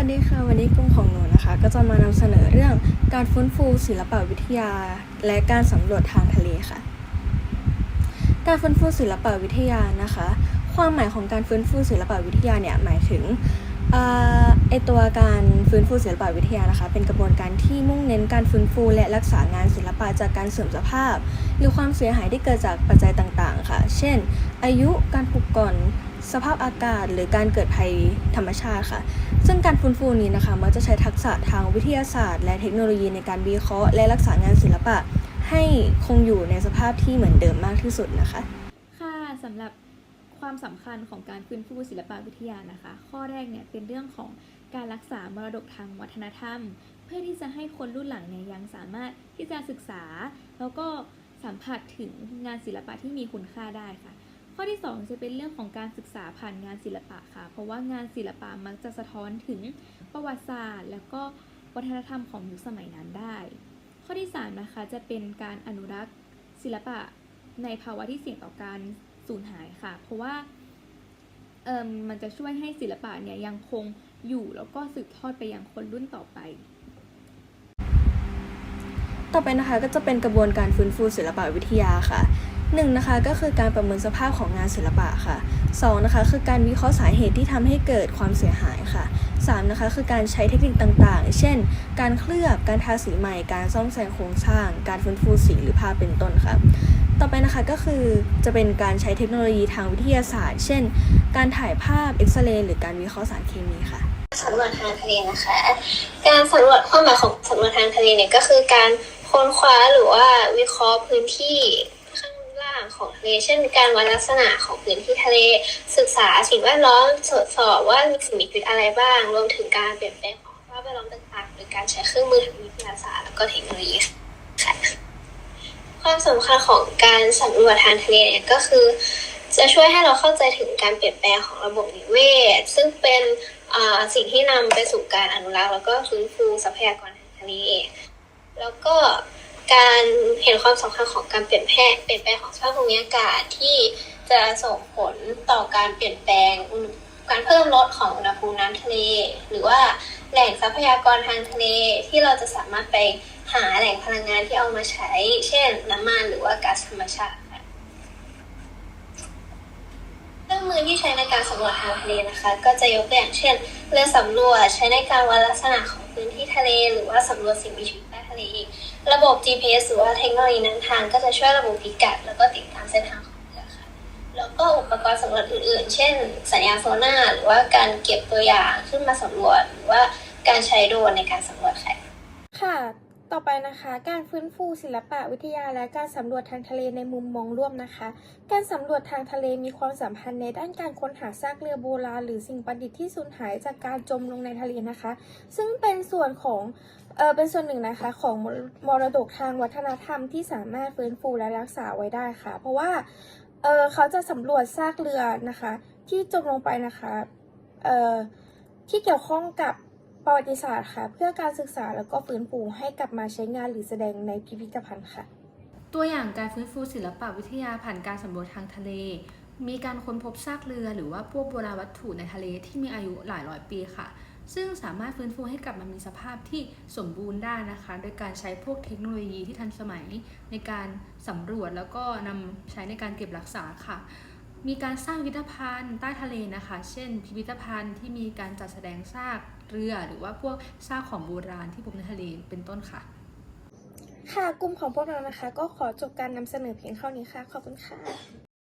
วัสดีค่ะ วันนี้กลุ่มของหนูนะคะ ก็จะมานำเสนอเรื่องการฟื้นฟูศิลปวิทยา และการสำรวจทางทะเลค่ะ การฟื้นฟูศิลปวิทยานะคะ ความหมายของการฟื้นฟูศิลปวิทยาเนี่ยหมายถึงอไอตัวการฟื้นฟูศิลปวิทยานะคะ เป็นกระบวนการที่มุ่งเน้นการฟื้นฟู และรักษางานศิลปะจากการเสื่อมสภาพ หรือความเสียหายที่เกิดจากปัจจัยต่างๆ ค่ะ เช่น อายุการผุก่อน สภาพอากาศหรือการเกิดภัยธรรมชาติค่ะ ซึ่งการฟื้นฟูนี้นะคะมักจะใช้ทักษะทางวิทยาศาสตร์ และเทคโนโลยีในการวิเคราะห์และรักษางานศิลปะ ให้คงอยู่ในสภาพที่เหมือนเดิมมากที่สุดนะคะ ค่ะสำหรับความสำคัญของการฟื้นฟูศิลปวิทยานะคะ ข้อแรกเนี่ยเป็นเรื่องของการรักษามรดกทางวัฒนธรรม เพื่อที่จะให้คนรุ่นหลังเนี่ยยังสามารถที่จะศึกษา แล้วก็สัมผัสถึงงานศิลปะที่มีคุณค่าได้ค่ะ ข้อที่ 2 จะเป็นเรื่องของการศึกษาผ่านงานศิลปะค่ะ เพราะว่างานศิลปะมักจะสะท้อนถึงประวัติศาสตร์ แล้วก็วัฒนธรรมของยุคสมัยนั้นได้ ข้อที่ 3 นะคะจะเป็นการอนุรักษ์ศิลปะในภาวะที่เสี่ยงต่อการสูญหายค่ะ เพราะว่าเอ่มมันจะช่วยให้ศิลปะเนี่ยยังคงอยู่แล้วก็สืบทอดไปยังคนรุ่นต่อไป ต่อไปนะคะก็จะเป็นกระบวนการฟื้นฟูศิลปวิทยาค่ะ หนึ่งนะคะก็คือการประเมินสภาพของงานศิลปะค่ะสองนะคะคือการวิเคราะห์สาเหตุที่ทำให้เกิดความเสียหายค่ะสามนะคะคือการใช้เทคนิคต่างๆ เช่น การเคลือบ การทาสีใหม่ การซ่อมแซมโครงสร้าง การฟื้นฟูสีหรือภาพเป็นต้นค่ะ ต่อไปนะคะก็คือจะเป็นการใช้เทคโนโลยีทางวิทยาศาสตร์ เช่น การถ่ายภาพเอ็กซเรย์หรือการวิเคราะห์สารเคมีค่ะสำรวจทางทะเลนะคะ การสำรวจความหมายของสำรวจทางทะเลเนี่ยก็คือการค้นคว้าหรือว่าวิเคราะห์พื้นที่ ข้างของทะเลเช่นการวัดลักษณะของพื้นที่ทะเล ศึกษาสิ่งแวดล้อมตรวจสอบว่ามีสิ่งมีชีวิตอะไรบ้าง รวมถึงการเปลี่ยนแปลงของสภาพแวดล้อมต่างๆหรือการใช้เครื่องมือทางวิทยาศาสตร์แล้วก็เทคโนโลยีค่ะความสำคัญของการสำรวจทางทะเลเนี่ยก็คือ จะช่วยให้เราเข้าใจถึงการเปลี่ยนแปลงของระบบนิเวศ ซึ่งเป็นสิ่งที่นำไปสู่การอนุรักษ์แล้วก็ฟื้นฟูทรัพยากรทางทะเล แล้วก็ การเห็นความสำคัญของการเปลี่ยนแปลงเปลี่ยนแปลงของสภาพภูมิอากาศที่จะส่งผลต่อการเปลี่ยนแปลงการเพิ่มลดของอุณหภูมิน้ำทะเล หรือว่าแหล่งทรัพยากรทางทะเลที่เราจะสามารถไปหาแหล่งพลังงานที่เอามาใช้ เช่น น้ำมันหรือว่าก๊าซธรรมชาติเครื่องมือที่ใช้ในการสำรวจทางทะเลนะคะ ก็จะยกตัวอย่างเช่นเรือสำรวจใช้ในการวัดลักษณะของพื้นที่ทะเล หรือว่าสำรวจสิ่งมีชีวิต นี้อีก ระบบ GPS หรือว่าเทคโนโลยีนำทางก็จะช่วยระบุพิกัด แล้วก็ติดตามเส้นทางของเรือค่ะ แล้วก็อุปกรณ์สำรวจอื่นๆ เช่น สัญญาณโซน่าหรือว่าการเก็บตัวอย่างขึ้นมาสำรวจ หรือว่าการใช้โดรนในการสำรวจค่ะค่ะ ต่อไปนะคะการฟื้นฟูศิลปะวิทยาและการสำรวจทางทะเลในมุมมองร่วมนะคะ การสำรวจทางทะเลมีความสัมพันธ์ในด้านการค้นหาซากเรือโบราณหรือสิ่งประดิษฐ์ที่สูญหายจากการจมลงในทะเลนะคะ ซึ่งเป็นส่วนของเออเป็นส่วนหนึ่งนะคะของมรดกทางวัฒนธรรมที่สามารถฟื้นฟูและรักษาไว้ได้ค่ะ เพราะว่าเออเขาจะสำรวจซากเรือนะคะ ที่จมลงไปนะคะเออที่เกี่ยวข้องกับ ประวัติศาสตร์ค่ะ เพื่อการศึกษาแล้วก็ฟื้นฟูให้กลับมาใช้งานหรือแสดงในพิพิธภัณฑ์ค่ะ ตัวอย่างการฟื้นฟูศิลปวิทยาผ่านการสำรวจทางทะเล มีการค้นพบซากเรือหรือว่าพวกโบราณวัตถุในทะเลที่มีอายุหลายร้อยปีค่ะ ซึ่งสามารถฟื้นฟูให้กลับมามีสภาพที่สมบูรณ์ได้นะคะ โดยการใช้พวกเทคโนโลยีที่ทันสมัยในการสำรวจแล้วก็นำใช้ในการเก็บรักษาค่ะมีการสร้างพิพิธภัณฑ์ใต้ทะเลนะคะ เช่น พิพิธภัณฑ์ที่มีการจัดแสดงซาก เรือ หรือว่าพวกซากของโบราณที่พบในทะเลเป็นต้นค่ะ ค่ะกลุ่มของพวกเรานะคะ ก็ขอจบการนำเสนอเพียงเท่านี้ค่ะ ขอบคุณค่ะ